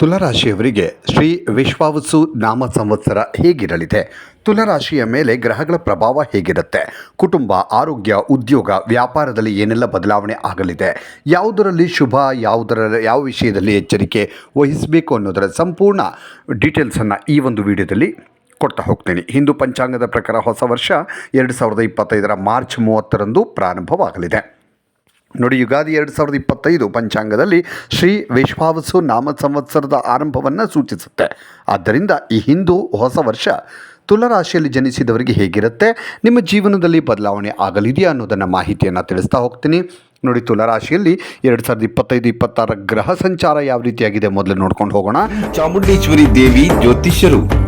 ತುಲಾರಾಶಿಯವರಿಗೆ ಶ್ರೀ ವಿಶ್ವಾವಸು ನಾಮ ಸಂವತ್ಸರ ಹೇಗಿರಲಿದೆ? ತುಲರಾಶಿಯ ಮೇಲೆ ಗ್ರಹಗಳ ಪ್ರಭಾವ ಹೇಗಿರುತ್ತೆ? ಕುಟುಂಬ, ಆರೋಗ್ಯ, ಉದ್ಯೋಗ, ವ್ಯಾಪಾರದಲ್ಲಿ ಏನೆಲ್ಲ ಬದಲಾವಣೆ ಆಗಲಿದೆ? ಯಾವುದರಲ್ಲಿ ಶುಭ, ಯಾವುದರ, ಯಾವ ವಿಷಯದಲ್ಲಿ ಎಚ್ಚರಿಕೆ ವಹಿಸಬೇಕು ಅನ್ನೋದರ ಸಂಪೂರ್ಣ ಡೀಟೇಲ್ಸನ್ನು ಈ ಒಂದು ವಿಡಿಯೋದಲ್ಲಿ ಕೊಡ್ತಾ ಹೋಗ್ತೀನಿ. ಹಿಂದೂ ಪಂಚಾಂಗದ ಪ್ರಕಾರ ಹೊಸ ವರ್ಷ ಎರಡು ಸಾವಿರದ ಇಪ್ಪತ್ತೈದರ ಮಾರ್ಚ್ ಮೂವತ್ತರಂದು ಪ್ರಾರಂಭವಾಗಲಿದೆ. ನೋಡಿ, ಯುಗಾದಿ ಎರಡು ಸಾವಿರದ ಇಪ್ಪತ್ತೈದು ಪಂಚಾಂಗದಲ್ಲಿ ಶ್ರೀ ವಿಶ್ವಾವಸು ನಾಮ ಸಂವತ್ಸರದ ಆರಂಭವನ್ನು ಸೂಚಿಸುತ್ತೆ. ಆದ್ದರಿಂದ ಈ ಹಿಂದೂ ಹೊಸ ವರ್ಷ ತುಲರಾಶಿಯಲ್ಲಿ ಜನಿಸಿದವರಿಗೆ ಹೇಗಿರುತ್ತೆ? ನಿಮ್ಮ ಜೀವನದಲ್ಲಿ ಬದಲಾವಣೆ ಆಗಲಿದೆಯಾ ಅನ್ನೋದನ್ನು ಮಾಹಿತಿಯನ್ನು ತಿಳಿಸ್ತಾ ಹೋಗ್ತೀನಿ. ನೋಡಿ, ತುಲರಾಶಿಯಲ್ಲಿ ಎರಡು ಸಾವಿರದ ಇಪ್ಪತ್ತೈದು, ಇಪ್ಪತ್ತಾರ ಗ್ರಹ ಸಂಚಾರ ಯಾವ ರೀತಿಯಾಗಿದೆ ಮೊದಲು ನೋಡ್ಕೊಂಡು ಹೋಗೋಣ. ಚಾಮುಂಡೇಶ್ವರಿ ದೇವಿ ಜ್ಯೋತಿಷ್ಯರು.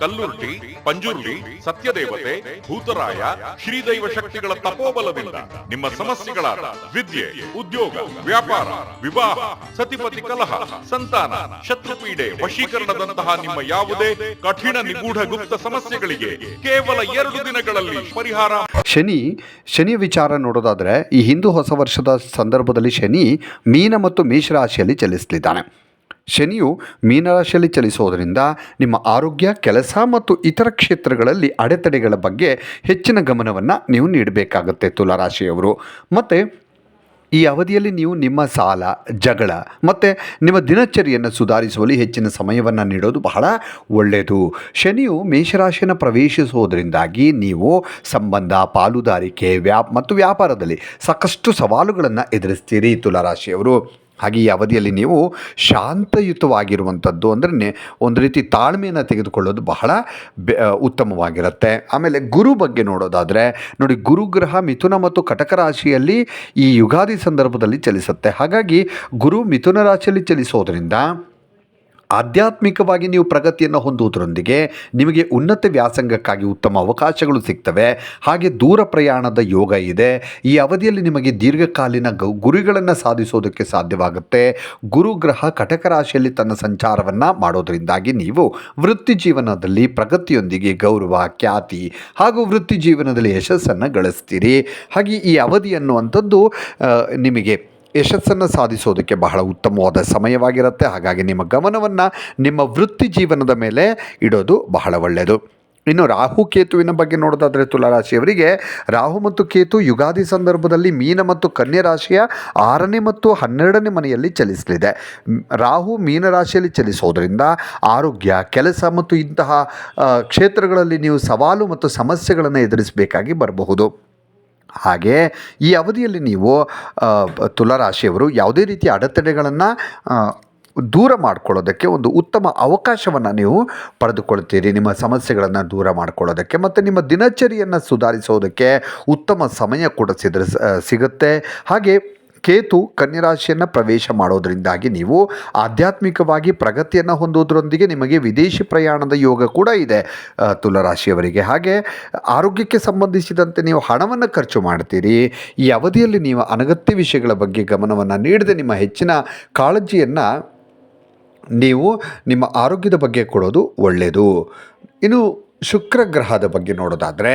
ಕಲ್ಲುರ್ಟಿ ಪಂಜುರ್ಲಿ ಸತ್ಯದೇವತೆ, ಭೂತರಾಯ, ಶ್ರೀದೈವ ಶಕ್ತಿಗಳ ತಪೋಬಲದಿಂದ ನಿಮ್ಮ ಸಮಸ್ಯೆಗಳಾದ ವಿದ್ಯೆ, ಉದ್ಯೋಗ, ವ್ಯಾಪಾರ, ವಿವಾಹ, ಸತಿಪತಿ ಕಲಹ, ಸಂತಾನ, ಶತ್ರುಪೀಡೆ ವಶೀಕರಣದಂತಹ ನಿಮ್ಮ ಯಾವುದೇ ಕಠಿಣ ನಿಗೂಢ ಗುಪ್ತ ಸಮಸ್ಯೆಗಳಿಗೆ ಕೇವಲ ಎರಡು ದಿನಗಳಲ್ಲಿ ಪರಿಹಾರ. ಶನಿ ಶನಿ ವಿಚಾರ ನೋಡೋದಾದ್ರೆ ಈ ಹಿಂದೂ ಹೊಸ ವರ್ಷದ ಸಂದರ್ಭದಲ್ಲಿ ಶನಿ ಮೀನ ಮತ್ತು ಮೇಷರಾಶಿಯಲ್ಲಿ ಚಲಿಸಲಿದ್ದಾನೆ ಶನಿಯು ಮೀನರಾಶಿಯಲ್ಲಿ ಚಲಿಸೋದರಿಂದ ನಿಮ್ಮ ಆರೋಗ್ಯ, ಕೆಲಸ ಮತ್ತು ಇತರ ಕ್ಷೇತ್ರಗಳಲ್ಲಿ ಅಡೆತಡೆಗಳ ಬಗ್ಗೆ ಹೆಚ್ಚಿನ ಗಮನವನ್ನು ನೀವು ನೀಡಬೇಕಾಗುತ್ತೆ ತುಲಾರಾಶಿಯವರು ಮತ್ತು, ಈ ಅವಧಿಯಲ್ಲಿ ನೀವು ನಿಮ್ಮ ಸಾಲ, ಜಗಳ ಮತ್ತು ನಿಮ್ಮ ದಿನಚರಿಯನ್ನು ಸುಧಾರಿಸುವಲ್ಲಿ ಹೆಚ್ಚಿನ ಸಮಯವನ್ನು ನೀಡೋದು ಬಹಳ ಒಳ್ಳೆಯದು. ಶನಿಯು ಮೇಷರಾಶಿಯನ್ನು ಪ್ರವೇಶಿಸುವುದರಿಂದಾಗಿ ನೀವು ಸಂಬಂಧ, ಪಾಲುದಾರಿಕೆ, ವ್ಯಾಪ್ ಮತ್ತು ವ್ಯಾಪಾರದಲ್ಲಿ ಸಾಕಷ್ಟು ಸವಾಲುಗಳನ್ನು ಎದುರಿಸ್ತೀರಿ ತುಲಾರಾಶಿಯವರು ಹಾಗೆ ಈ ಅವಧಿಯಲ್ಲಿ ನೀವು ಶಾಂತಯುತವಾಗಿರುವಂಥದ್ದು ಅಂದ್ರೆ ಒಂದು ರೀತಿ ತಾಳ್ಮೆಯನ್ನು ತೆಗೆದುಕೊಳ್ಳೋದು ಬಹಳ ಬೆ ಉತ್ತಮವಾಗಿರುತ್ತೆ. ಆಮೇಲೆ ಗುರು ಬಗ್ಗೆ ನೋಡೋದಾದರೆ ನೋಡಿ ಗುರುಗ್ರಹ ಮಿಥುನ ಮತ್ತು ಕಟಕ ರಾಶಿಯಲ್ಲಿ ಈ ಯುಗಾದಿ ಸಂದರ್ಭದಲ್ಲಿ ಚಲಿಸುತ್ತೆ. ಹಾಗಾಗಿ ಗುರು ಮಿಥುನ ರಾಶಿಯಲ್ಲಿ ಚಲಿಸೋದ್ರಿಂದ ಆಧ್ಯಾತ್ಮಿಕವಾಗಿ ನೀವು ಪ್ರಗತಿಯನ್ನು ಹೊಂದುವುದರೊಂದಿಗೆ ನಿಮಗೆ ಉನ್ನತ ವ್ಯಾಸಂಗಕ್ಕಾಗಿ ಉತ್ತಮ ಅವಕಾಶಗಳು ಸಿಗ್ತವೆ. ಹಾಗೆ ದೂರ ಪ್ರಯಾಣದ ಯೋಗ ಇದೆ. ಈ ಅವಧಿಯಲ್ಲಿ ನಿಮಗೆ ದೀರ್ಘಕಾಲೀನ ಗುರಿಗಳನ್ನು ಸಾಧಿಸೋದಕ್ಕೆ ಸಾಧ್ಯವಾಗುತ್ತೆ. ಗುರುಗ್ರಹ ಕಟಕ ರಾಶಿಯಲ್ಲಿ ತನ್ನ ಸಂಚಾರವನ್ನು ಮಾಡೋದರಿಂದಾಗಿ ನೀವು ವೃತ್ತಿ ಜೀವನದಲ್ಲಿ ಪ್ರಗತಿಯೊಂದಿಗೆ ಗೌರವ, ಖ್ಯಾತಿ ಹಾಗೂ ವೃತ್ತಿ ಜೀವನದಲ್ಲಿ ಯಶಸ್ಸನ್ನು ಗಳಿಸ್ತೀರಿ. ಹಾಗೆ ಈ ಅವಧಿ ಅನ್ನುವಂಥದ್ದು ನಿಮಗೆ ಯಶಸ್ಸನ್ನು ಸಾಧಿಸೋದಕ್ಕೆ ಬಹಳ ಉತ್ತಮವಾದ ಸಮಯವಾಗಿರುತ್ತೆ. ಹಾಗಾಗಿ ನಿಮ್ಮ ಗಮನವನ್ನು ನಿಮ್ಮ ವೃತ್ತಿ ಜೀವನದ ಮೇಲೆ ಇಡೋದು ಬಹಳ ಒಳ್ಳೆಯದು. ಇನ್ನು ರಾಹು ಕೇತುವಿನ ಬಗ್ಗೆ ನೋಡೋದಾದರೆ ತುಲಾರಾಶಿಯವರಿಗೆ, ರಾಹು ಮತ್ತು ಕೇತು ಯುಗಾದಿ ಸಂದರ್ಭದಲ್ಲಿ ಮೀನ ಮತ್ತು ಕನ್ಯಾ ರಾಶಿಯ ಆರನೇ ಮತ್ತು ಹನ್ನೆರಡನೇ ಮನೆಯಲ್ಲಿ ಚಲಿಸಲಿದೆ. ರಾಹು ಮೀನ ರಾಶಿಯಲ್ಲಿ ಚಲಿಸೋದ್ರಿಂದ ಆರೋಗ್ಯ, ಕೆಲಸ ಮತ್ತು ಇಂತಹ ಕ್ಷೇತ್ರಗಳಲ್ಲಿ ನೀವು ಸವಾಲು ಮತ್ತು ಸಮಸ್ಯೆಗಳನ್ನು ಎದುರಿಸಬೇಕಾಗಿ ಬರಬಹುದು. ಹಾಗೆ ಈ ಅವಧಿಯಲ್ಲಿ ನೀವು ತುಲಾರಾಶಿಯವರು ಯಾವುದೇ ರೀತಿಯ ಅಡೆತಡೆಗಳನ್ನು ದೂರ ಮಾಡ್ಕೊಳ್ಳೋದಕ್ಕೆ ಒಂದು ಉತ್ತಮ ಅವಕಾಶವನ್ನು ನೀವು ಪಡೆದುಕೊಳ್ತೀರಿ ನಿಮ್ಮ ಸಮಸ್ಯೆಗಳನ್ನು ದೂರ ಮಾಡ್ಕೊಳ್ಳೋದಕ್ಕೆ ಮತ್ತು ನಿಮ್ಮ ದಿನಚರಿಯನ್ನು ಸುಧಾರಿಸೋದಕ್ಕೆ ಉತ್ತಮ ಸಮಯ ಕೂಡ ಸಿದ್ರ ಸಿಗುತ್ತೆ. ಹಾಗೆ ಕೇತು ಕನ್ಯರಾಶಿಯನ್ನು ಪ್ರವೇಶ ಮಾಡೋದರಿಂದಾಗಿ ನೀವು ಆಧ್ಯಾತ್ಮಿಕವಾಗಿ ಪ್ರಗತಿಯನ್ನು ಹೊಂದೋದ್ರೊಂದಿಗೆ ನಿಮಗೆ ವಿದೇಶಿ ಪ್ರಯಾಣದ ಯೋಗ ಕೂಡ ಇದೆ ತುಲರಾಶಿಯವರಿಗೆ. ಹಾಗೆ ಆರೋಗ್ಯಕ್ಕೆ ಸಂಬಂಧಿಸಿದಂತೆ ನೀವು ಹಣವನ್ನು ಖರ್ಚು ಮಾಡ್ತೀರಿ. ಈ ಅವಧಿಯಲ್ಲಿ ನೀವು ಅನಗತ್ಯ ವಿಷಯಗಳ ಬಗ್ಗೆ ಗಮನವನ್ನು ನೀಡದೆ ನಿಮ್ಮ ಹೆಚ್ಚಿನ ಕಾಳಜಿಯನ್ನು ನೀವು ನಿಮ್ಮ ಆರೋಗ್ಯದ ಬಗ್ಗೆ ಕೊಡೋದು ಒಳ್ಳೆಯದು ಇನ್ನು ಶುಕ್ರ ಗ್ರಹದ ಬಗ್ಗೆ ನೋಡೋದಾದರೆ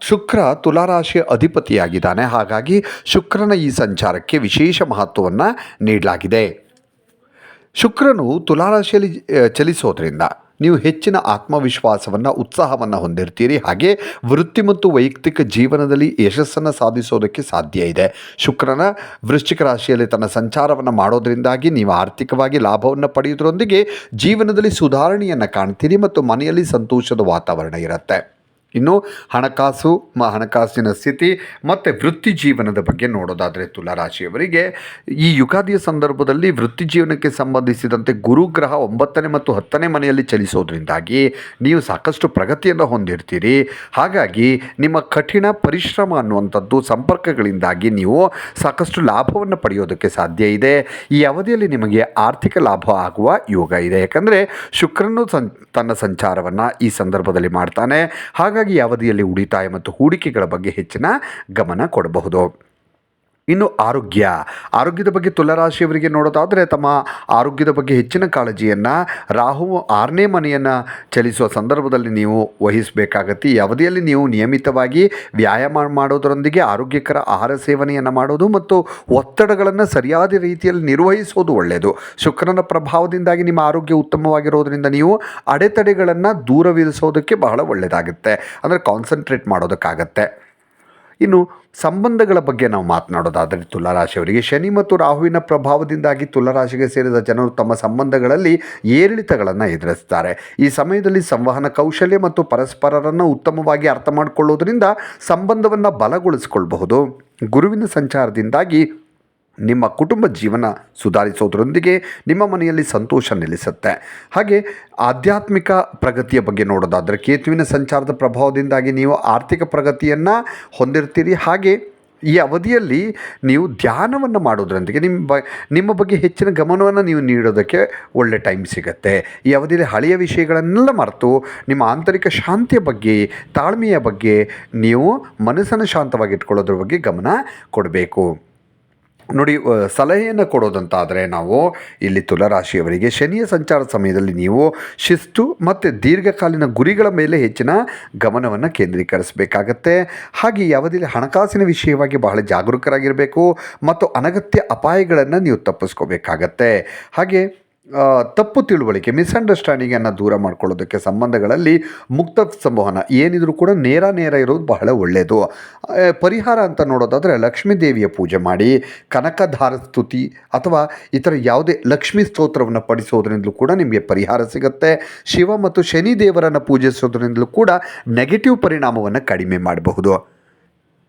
ಶುಕ್ರ ತುಲಾರಾಶಿಯ ಅಧಿಪತಿಯಾಗಿದ್ದಾನೆ. ಹಾಗಾಗಿ ಶುಕ್ರನ ಈ ಸಂಚಾರಕ್ಕೆ ವಿಶೇಷ ಮಹತ್ವವನ್ನು ನೀಡಲಾಗಿದೆ. ಶುಕ್ರನು ತುಲಾರಾಶಿಯಲ್ಲಿ ಚಲಿಸೋದ್ರಿಂದ ನೀವು ಹೆಚ್ಚಿನ ಆತ್ಮವಿಶ್ವಾಸವನ್ನು, ಉತ್ಸಾಹವನ್ನು ಹೊಂದಿರ್ತೀರಿ. ಹಾಗೆ ವೃತ್ತಿ ಮತ್ತು ವೈಯಕ್ತಿಕ ಜೀವನದಲ್ಲಿ ಯಶಸ್ಸನ್ನು ಸಾಧಿಸೋದಕ್ಕೆ ಸಾಧ್ಯ ಇದೆ. ಶುಕ್ರನ ವೃಶ್ಚಿಕ ರಾಶಿಯಲ್ಲಿ ತನ್ನ ಸಂಚಾರವನ್ನು ಮಾಡೋದ್ರಿಂದಾಗಿ ನೀವು ಆರ್ಥಿಕವಾಗಿ ಲಾಭವನ್ನು ಪಡೆಯುವುದರೊಂದಿಗೆ ಜೀವನದಲ್ಲಿ ಸುಧಾರಣೆಯನ್ನು ಕಾಣ್ತೀರಿ ಮತ್ತು ಮನೆಯಲ್ಲಿ ಸಂತೋಷದ ವಾತಾವರಣ ಇರುತ್ತೆ. ಇನ್ನು ಹಣಕಾಸು ಮ ಹಣಕಾಸಿನ ಸ್ಥಿತಿ ಮತ್ತು ವೃತ್ತಿ ಜೀವನದ ಬಗ್ಗೆ ನೋಡೋದಾದರೆ ತುಲಾರಾಶಿಯವರಿಗೆ ಈ ಯುಗಾದಿಯ ಸಂದರ್ಭದಲ್ಲಿ ವೃತ್ತಿ ಜೀವನಕ್ಕೆ ಸಂಬಂಧಿಸಿದಂತೆ ಗುರುಗ್ರಹ ಒಂಬತ್ತನೇ ಮತ್ತು ಹತ್ತನೇ ಮನೆಯಲ್ಲಿ ಚಲಿಸೋದ್ರಿಂದಾಗಿ ನೀವು ಸಾಕಷ್ಟು ಪ್ರಗತಿಯನ್ನು ಹೊಂದಿರ್ತೀರಿ. ಹಾಗಾಗಿ ನಿಮ್ಮ ಕಠಿಣ ಪರಿಶ್ರಮ ಅನ್ನುವಂಥದ್ದು ಸಂಪರ್ಕಗಳಿಂದಾಗಿ ನೀವು ಸಾಕಷ್ಟು ಲಾಭವನ್ನು ಪಡೆಯೋದಕ್ಕೆ ಸಾಧ್ಯ ಇದೆ. ಈ ಅವಧಿಯಲ್ಲಿ ನಿಮಗೆ ಆರ್ಥಿಕ ಲಾಭ ಆಗುವ ಯೋಗ ಇದೆ. ಯಾಕಂದರೆ ಶುಕ್ರನು ಸಂ ತನ್ನ ಸಂಚಾರವನ್ನು ಈ ಸಂದರ್ಭದಲ್ಲಿ ಮಾಡ್ತಾನೆ. ಹಾಗಾಗಿ ಈ ಅವಧಿಯಲ್ಲಿ ಉಳಿತಾಯ ಮತ್ತು ಹೂಡಿಕೆಗಳ ಬಗ್ಗೆ ಹೆಚ್ಚಿನ ಗಮನ ಕೊಡಬಹುದು. ಇನ್ನು ಆರೋಗ್ಯ. ಆರೋಗ್ಯದ ಬಗ್ಗೆ ತುಲರಾಶಿಯವರಿಗೆ ನೋಡೋದಾದರೆ ತಮ್ಮ ಆರೋಗ್ಯದ ಬಗ್ಗೆ ಹೆಚ್ಚಿನ ಕಾಳಜಿಯನ್ನು ರಾಹು ಆರನೇ ಮನೆಯನ್ನು ಚಲಿಸುವ ಸಂದರ್ಭದಲ್ಲಿ ನೀವು ವಹಿಸಬೇಕಾಗತ್ತೆ. ಈ ಅವಧಿಯಲ್ಲಿ ನೀವು ನಿಯಮಿತವಾಗಿ ವ್ಯಾಯಾಮ ಮಾಡೋದರೊಂದಿಗೆ ಆರೋಗ್ಯಕರ ಆಹಾರ ಸೇವನೆಯನ್ನು ಮಾಡೋದು ಮತ್ತು ಒತ್ತಡಗಳನ್ನು ಸರಿಯಾದ ರೀತಿಯಲ್ಲಿ ನಿರ್ವಹಿಸೋದು ಒಳ್ಳೆಯದು ಶುಕ್ರನ ಪ್ರಭಾವದಿಂದಾಗಿ ನಿಮ್ಮ ಆರೋಗ್ಯ ಉತ್ತಮವಾಗಿರೋದರಿಂದ ನೀವು ಅಡೆತಡೆಗಳನ್ನು ದೂರವಿರಿಸೋದಕ್ಕೆ ಬಹಳ ಒಳ್ಳೆಯದಾಗುತ್ತೆ ಅಂದರೆ ಕಾನ್ಸಂಟ್ರೇಟ್ ಮಾಡೋದಕ್ಕಾಗತ್ತೆ. ಇನ್ನು ಸಂಬಂಧಗಳ ಬಗ್ಗೆ ನಾವು ಮಾತನಾಡೋದಾದರೆ ತುಲಾರಾಶಿಯವರಿಗೆ ಶನಿ ಮತ್ತು ರಾಹುವಿನ ಪ್ರಭಾವದಿಂದಾಗಿ ತುಲಾರಾಶಿಗೆ ಸೇರಿದ ಜನರು ತಮ್ಮ ಸಂಬಂಧಗಳಲ್ಲಿ ಏರಿಳಿತಗಳನ್ನು ಎದುರಿಸ್ತಾರೆ. ಈ ಸಮಯದಲ್ಲಿ ಸಂವಹನ ಕೌಶಲ್ಯ ಮತ್ತು ಪರಸ್ಪರರನ್ನು ಉತ್ತಮವಾಗಿ ಅರ್ಥ ಮಾಡಿಕೊಳ್ಳೋದ್ರಿಂದ ಸಂಬಂಧವನ್ನು ಬಲಗೊಳಿಸಿಕೊಳ್ಳಬಹುದು ಗುರುವಿನ ಸಂಚಾರದಿಂದಾಗಿ ನಿಮ್ಮ ಕುಟುಂಬ ಜೀವನ ಸುಧಾರಿಸೋದ್ರೊಂದಿಗೆ ನಿಮ್ಮ ಮನೆಯಲ್ಲಿ ಸಂತೋಷ ನೆಲೆಸುತ್ತೆ. ಹಾಗೆ ಆಧ್ಯಾತ್ಮಿಕ ಪ್ರಗತಿಯ ಬಗ್ಗೆ ನೋಡೋದಾದರೆ ಕೇತುವಿನ ಸಂಚಾರದ ಪ್ರಭಾವದಿಂದಾಗಿ ನೀವು ಆರ್ಥಿಕ ಪ್ರಗತಿಯನ್ನು ಹೊಂದಿರ್ತೀರಿ. ಹಾಗೆ ಈ ಅವಧಿಯಲ್ಲಿ ನೀವು ಧ್ಯಾನವನ್ನು ಮಾಡೋದ್ರೊಂದಿಗೆ ನಿಮ್ಮ ಬ, ನಿಮ್ಮ ಬಗ್ಗೆ ಹೆಚ್ಚಿನ ಗಮನವನ್ನು ನೀವು ನೀಡೋದಕ್ಕೆ ಒಳ್ಳೆ ಟೈಮ್ ಸಿಗುತ್ತೆ. ಈ ಅವಧಿಯಲ್ಲಿ ಹಳೆಯ ವಿಷಯಗಳನ್ನೆಲ್ಲ ಮರೆತು ನಿಮ್ಮ ಆಂತರಿಕ ಶಾಂತಿಯ ಬಗ್ಗೆ, ತಾಳ್ಮೆಯ ಬಗ್ಗೆ ನೀವು ಮನಸ್ಸನ್ನು ಶಾಂತವಾಗಿಟ್ಕೊಳ್ಳೋದ್ರ ಬಗ್ಗೆ ಗಮನ ಕೊಡಬೇಕು. ನೋಡಿ ಸಲಹೆಯನ್ನು ಕೊಡೋದಂತಾದರೆ ನಾವು ಇಲ್ಲಿ ತುಲರಾಶಿಯವರಿಗೆ ಶನಿಯ ಸಂಚಾರ ಸಮಯದಲ್ಲಿ ನೀವು ಶಿಸ್ತು ಮತ್ತು ದೀರ್ಘಕಾಲೀನ ಗುರಿಗಳ ಮೇಲೆ ಹೆಚ್ಚಿನ ಗಮನವನ್ನು ಕೇಂದ್ರೀಕರಿಸಬೇಕಾಗತ್ತೆ. ಹಾಗೆ ಯಾವುದೇ ಹಣಕಾಸಿನ ವಿಷಯವಾಗಿ ಬಹಳ ಜಾಗರೂಕರಾಗಿರಬೇಕು ಮತ್ತು ಅನಗತ್ಯ ಅಪಾಯಗಳನ್ನು ನೀವು ತಪ್ಪಿಸ್ಕೋಬೇಕಾಗತ್ತೆ. ಹಾಗೆ ತಪ್ಪು ತಿಳುವಳಿಕೆ ಮಿಸ್ಅಂಡರ್ಸ್ಟ್ಯಾಂಡಿಂಗನ್ನು ದೂರ ಮಾಡ್ಕೊಳ್ಳೋದಕ್ಕೆ ಸಂಬಂಧಗಳಲ್ಲಿ ಮುಕ್ತ ಸಂವಹನ, ಏನಿದ್ರೂ ಕೂಡ ನೇರ ನೇರ ಇರೋದು ಬಹಳ ಒಳ್ಳೆಯದು ಪರಿಹಾರ ಅಂತ ನೋಡೋದಾದರೆ ಲಕ್ಷ್ಮೀ ದೇವಿಯ ಪೂಜೆ ಮಾಡಿ, ಕನಕಧಾರ ಸ್ತುತಿ ಅಥವಾ ಇತರ ಯಾವುದೇ ಲಕ್ಷ್ಮೀ ಸ್ತೋತ್ರವನ್ನು ಪಡಿಸೋದ್ರಿಂದಲೂ ಕೂಡ ನಿಮಗೆ ಪರಿಹಾರ ಸಿಗುತ್ತೆ. ಶಿವ ಮತ್ತು ಶನಿ ದೇವರನ್ನು ಪೂಜಿಸೋದ್ರಿಂದಲೂ ಕೂಡ ನೆಗೆಟಿವ್ ಪರಿಣಾಮವನ್ನು ಕಡಿಮೆ ಮಾಡಬಹುದು.